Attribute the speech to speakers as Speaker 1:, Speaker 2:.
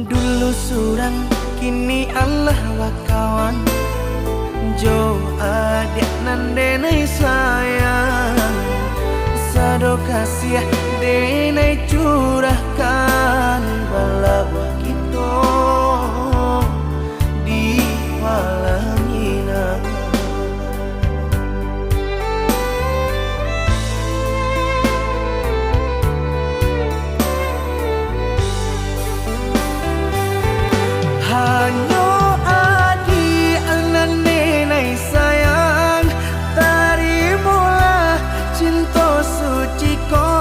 Speaker 1: Dulu surang kini Allah wakawan Jo adik nandenai sayang. Sado kasih denai curahkan Balau kita di walangina suci kau